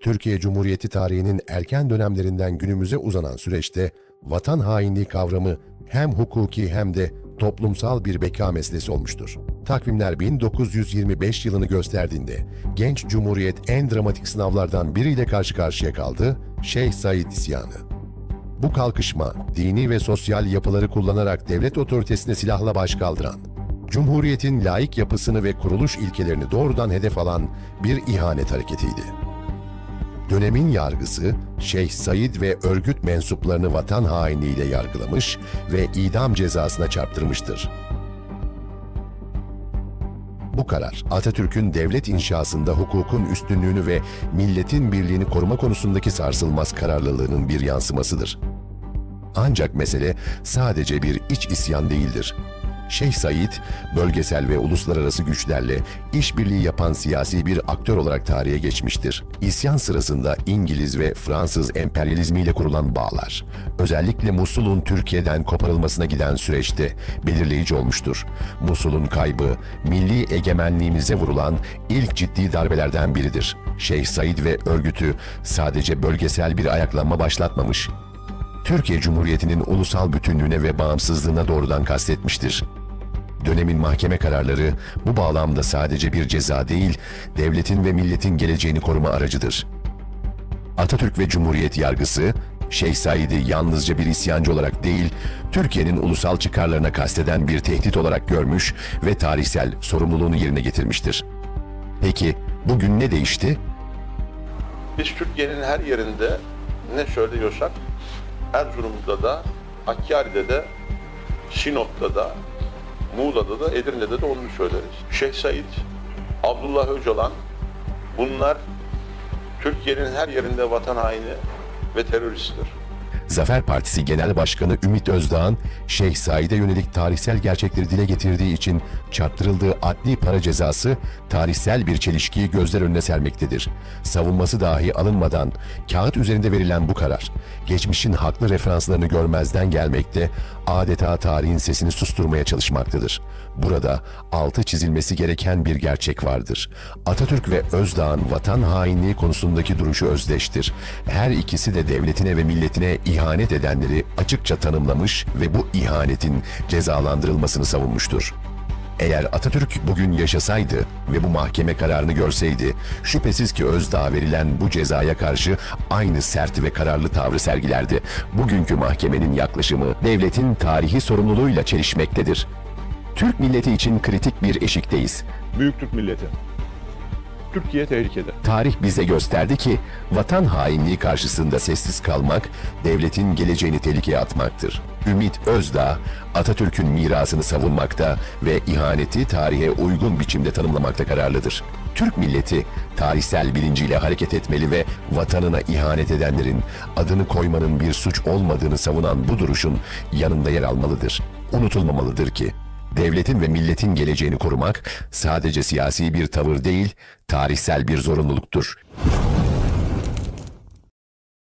Türkiye Cumhuriyeti tarihinin erken dönemlerinden günümüze uzanan süreçte vatan hainliği kavramı hem hukuki hem de toplumsal bir beka meselesi olmuştur. Takvimler 1925 yılını gösterdiğinde genç cumhuriyet en dramatik sınavlardan biriyle karşı karşıya kaldı, Şeyh Said isyanı. Bu kalkışma, dini ve sosyal yapıları kullanarak devlet otoritesine silahla baş kaldıran, Cumhuriyetin laik yapısını ve kuruluş ilkelerini doğrudan hedef alan bir ihanet hareketiydi. Dönemin yargısı, Şeyh Said ve örgüt mensuplarını vatan hainliğiyle yargılamış ve idam cezasına çarptırmıştır. Bu karar, Atatürk'ün devlet inşasında hukukun üstünlüğünü ve milletin birliğini koruma konusundaki sarsılmaz kararlılığının bir yansımasıdır. Ancak mesele sadece bir iç isyan değildir. Şeyh Said, bölgesel ve uluslararası güçlerle işbirliği yapan siyasi bir aktör olarak tarihe geçmiştir. İsyan sırasında İngiliz ve Fransız emperyalizmiyle kurulan bağlar, özellikle Musul'un Türkiye'den koparılmasına giden süreçte belirleyici olmuştur. Musul'un kaybı, milli egemenliğimize vurulan ilk ciddi darbelerden biridir. Şeyh Said ve örgütü sadece bölgesel bir ayaklanma başlatmamış, Türkiye Cumhuriyeti'nin ulusal bütünlüğüne ve bağımsızlığına doğrudan kastetmiştir. Dönemin mahkeme kararları bu bağlamda sadece bir ceza değil, devletin ve milletin geleceğini koruma aracıdır. Atatürk ve Cumhuriyet yargısı, Şeyh Said'i yalnızca bir isyancı olarak değil, Türkiye'nin ulusal çıkarlarına kasteden bir tehdit olarak görmüş ve tarihsel sorumluluğunu yerine getirmiştir. Peki bugün ne değişti? Biz Türkiye'nin her yerinde ne söylüyorsak Erzurum'da da, Hakkari'de de, Sinop'ta da, Muğla'da da, Edirne'de de onu söyleriz. Şeyh Said, Abdullah Öcalan bunlar Türkiye'nin her yerinde vatan haini ve teröristtir. Zafer Partisi Genel Başkanı Ümit Özdağ'ın Şeyh Said'e yönelik tarihsel gerçekleri dile getirdiği için çarptırıldığı adli para cezası tarihsel bir çelişkiyi gözler önüne sermektedir. Savunması dahi alınmadan kağıt üzerinde verilen bu karar, geçmişin haklı referanslarını görmezden gelmekte, adeta tarihin sesini susturmaya çalışmaktadır. Burada altı çizilmesi gereken bir gerçek vardır. Atatürk ve Özdağ'ın vatan hainliği konusundaki duruşu özdeştir. Her ikisi de devletine ve milletine ihanet edenleri açıkça tanımlamış ve bu ihanetin cezalandırılmasını savunmuştur. Eğer Atatürk bugün yaşasaydı ve bu mahkeme kararını görseydi, şüphesiz ki Özdağ'a verilen bu cezaya karşı aynı sert ve kararlı tavrı sergilerdi. Bugünkü mahkemenin yaklaşımı devletin tarihi sorumluluğuyla çelişmektedir. Türk milleti için kritik bir eşikteyiz. Büyük Türk milleti. Türkiye tehlikede. Tarih bize gösterdi ki vatan hainliği karşısında sessiz kalmak devletin geleceğini tehlikeye atmaktır. Ümit Özdağ Atatürk'ün mirasını savunmakta ve ihaneti tarihe uygun biçimde tanımlamakta kararlıdır. Türk milleti tarihsel bilinciyle hareket etmeli ve vatanına ihanet edenlerin adını koymanın bir suç olmadığını savunan bu duruşun yanında yer almalıdır. Unutulmamalıdır ki Devletin ve milletin geleceğini korumak sadece siyasi bir tavır değil, tarihsel bir zorunluluktur.